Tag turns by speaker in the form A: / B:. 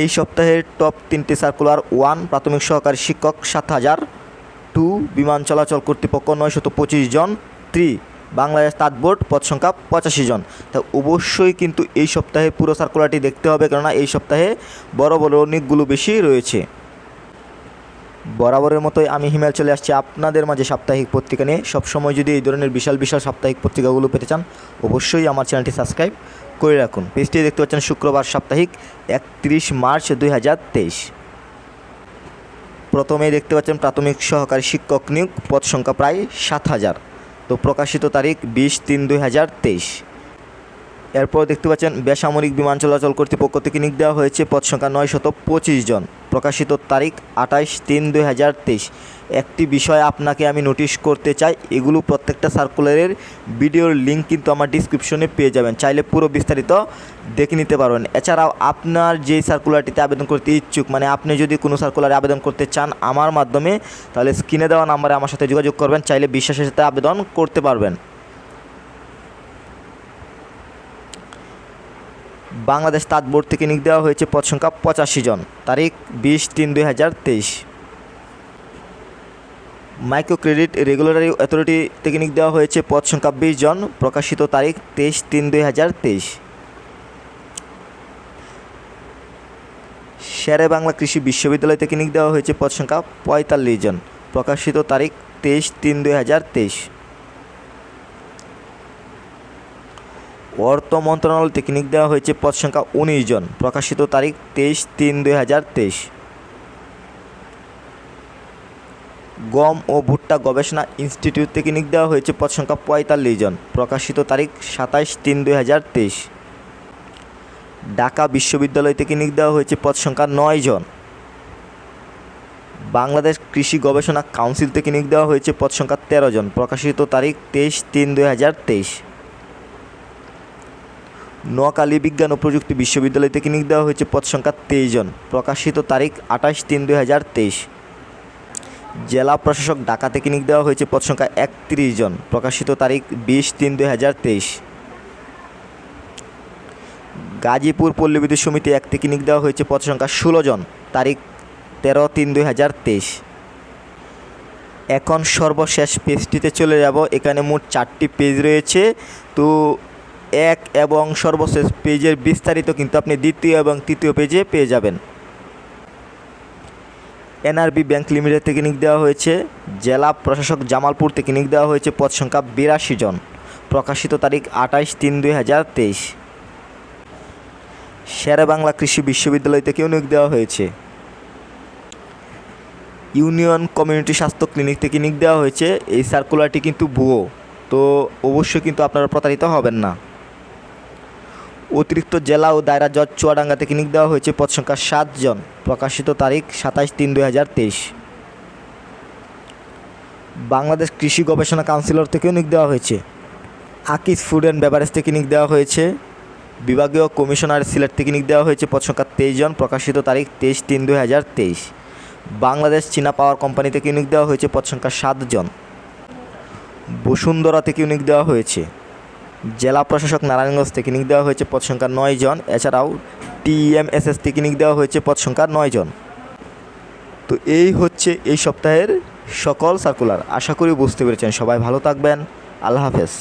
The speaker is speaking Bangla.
A: এই সপ্তাহের টপ তিনটি সার্কুলার ওয়ান প্রাথমিক সহকারী শিক্ষক সাত হাজার টু বিমান চলাচল কর্তৃপক্ষ নয়শত পঁচিশ জন থ্রি বাংলাদেশ তাঁত বোর্ড পদ সংখ্যা পঁচাশি জন। তা অবশ্যই কিন্তু এই সপ্তাহে পুরো সার্কুলারটি দেখতে হবে, কেননা এই সপ্তাহে বড় বড় অনেকগুলো বেশি রয়েছে। বরাবরের মতোই আমি হিমেল চলে আসছি আপনাদের মাঝে সাপ্তাহিক পত্রিকা নিয়ে। সবসময় যদি এই ধরনের বিশাল বিশাল সাপ্তাহিক পত্রিকাগুলো পেতে চান, অবশ্যই আমার চ্যানেলটি সাবস্ক্রাইব করে রাখুন। পেজটি দেখতে পাচ্ছেন শুক্রবার সাপ্তাহিক একত্রিশ মার্চ দুই হাজার তেইশ। প্রথমেই দেখতে পাচ্ছেন প্রাথমিক সহকারী শিক্ষক নিয়োগ, পদ সংখ্যা প্রায় সাত হাজার। তো প্রকাশিত তারিখ বিশ তিন দুই হাজার তেইশ। এরপর দেখতে পাচ্ছেন বেসামরিক বিমান চলাচল কর্তৃপক্ষ থেকে নিয়োগ দেওয়া হয়েছে, পদ সংখ্যা নয়শত পঁচিশ জন। প্রকাশিত তারিখ আঠাইশ তিন দুই হাজার তেইশ। একটি বিষয় আপনাকে আমি নোটিশ করতে চাই, এগুলো প্রত্যেকটা সার্কুলারের ভিডিওর লিঙ্ক কিন্তু আমার ডিসক্রিপশনে পেয়ে যাবেন। চাইলে পুরো বিস্তারিত দেখে নিতে পারবেন। এছাড়াও আপনার যেই সার্কুলারটিতে আবেদন করতে ইচ্ছুক মানে আপনি যদি কোনো সার্কুলারে আবেদন করতে চান আমার মাধ্যমে, তাহলে স্ক্রিনে দেওয়া নাম্বারে আমার সাথে যোগাযোগ করবেন, চাইলে বিশ্বাসের সাথে আবেদন করতে পারবেন। বাংলাদেশ তাঁত বোর্ড থেকে নিয়োগ দেওয়া হয়েছে পদ সংখ্যা পঁচাশি জন। তারিখ বিশ তিন দুই হাজার তেইশ। মাইক্রো ক্রেডিট রেগুলেটরি অথরিটি থেকে নিয়োগ দেওয়া হয়েছে পদ সংখ্যা বিশ জন, প্রকাশিত তারিখ তেইশ তিন দুই হাজার তেইশ। শেরে বাংলা কৃষি বিশ্ববিদ্যালয় থেকে নিয়োগ দেওয়া হয়েছে পদ সংখ্যা পঁয়তাল্লিশ জন, প্রকাশিত তারিখ তেইশ তিন দুই হাজার তেইশ। অর্থ মন্ত্রণালয় থেকে নিয়োগ দেওয়া হয়েছে পদ সংখ্যা উনিশ জন। প্রকাশিত তারিখ তেইশ তিন দুই হাজার তেইশ। গম ও ভুট্টা গবেষণা ইনস্টিটিউট থেকে নিয়োগ দেওয়া হয়েছে পদ সংখ্যা পঁয়তাল্লিশ জন। প্রকাশিত তারিখ সাতাইশ তিন দুই হাজার তেইশ। ঢাকা বিশ্ববিদ্যালয় থেকে নিয়োগ দেওয়া হয়েছে পদ সংখ্যা নয় জন। বাংলাদেশ কৃষি গবেষণা কাউন্সিল থেকে নিয়োগ দেওয়া হয়েছে পদ সংখ্যা তেরো জন। প্রকাশিত তারিখ তেইশ তিন দুই হাজার তেইশ। নোয়াখালী বিজ্ঞান ও প্রযুক্তি বিশ্ববিদ্যালয় থেকে নিয়োগ দেওয়া হয়েছে পদ সংখ্যা তেইশ জন। প্রকাশিত তারিখ আঠাশ তিন দুই হাজার তেইশ। জেলা প্রশাসক ঢাকা থেকে নিয়োগ দেওয়া হয়েছে পদ সংখ্যা একত্রিশ জন। প্রকাশিত তারিখ বিশ তিন দুই হাজার তেইশ। গাজীপুর পল্লী বিদ্যুৎ সমিতি এক থেকে নিয়োগ দেওয়া হয়েছে পদ সংখ্যা ষোলো জন। তারিখ তেরো তিন দুই হাজার তেইশ। এখন সর্বশেষ পেজটিতে চলে যাব। এখানে মোট চারটি পেজ রয়েছে। তো এক এবং সর্বশেষ পেজের বিস্তারিত কিন্তু আপনি দ্বিতীয় এবং তৃতীয় পেজে পেয়ে যাবেন। এনআরবি ব্যাংক লিমিটেড থেকে নিয়োগ দেওয়া হয়েছে। জেলা প্রশাসক জামালপুর থেকে নিয়োগ দেওয়া হয়েছে পদ সংখ্যা বিরাশি জন। প্রকাশিত তারিখ আঠাইশ তিন দুই হাজার তেইশ। শেরে বাংলা কৃষি বিশ্ববিদ্যালয় থেকেও নিয়োগ দেওয়া হয়েছে। ইউনিয়ন কমিউনিটি স্বাস্থ্য ক্লিনিক থেকে নিয়োগ দেওয়া হয়েছে। এই সার্কুলারটি কিন্তু ভুয়ো। তো অবশ্যই কিন্তু আপনারা প্রতারিত হবেন না। অতিরিক্ত জেলা ও দায়রা জজ চুয়াডাঙ্গা থেকে নিয়োগ দেওয়া হয়েছে পদ সংখ্যা সাতজন প্রকাশিত তারিখ সাতাইশ তিন দুই তেইশ। বাংলাদেশ কৃষি গবেষণা কাউন্সিলর থেকেও নিয়োগ দেওয়া হয়েছে। আকিস ফুড অ্যান্ড বেভারেজ থেকে নিয়োগ দেওয়া হয়েছে। বিভাগীয় কমিশনার সিলেট থেকে নিয়োগ দেওয়া হয়েছে পদ সংখ্যা তেইশ জন, প্রকাশিত তারিখ তেইশ তিন দুই হাজার তেইশ। বাংলাদেশ চীনা পাওয়ার কোম্পানি থেকে নিয়োগ দেওয়া হয়েছে পদ সংখ্যা সাতজন বসুন্ধরা থেকে নিয়োগ দেওয়া হয়েছে। জেলা প্রশাসক নারায়ণগঞ্জ থেকে দেওয়া হয়েছে পদ সংখ্যা নয় জন। এছাড়াও টিএমএসএস থেকে নিয়োগ দেওয়া হয়েছে পদ সংখ্যা নয় জন। তো এই হচ্ছে এই সপ্তাহের সকল সার্কুলার আশা করি বুঝতে পেরেছেন। সবাই ভালো থাকবেন। আল্লাহ হাফেজ।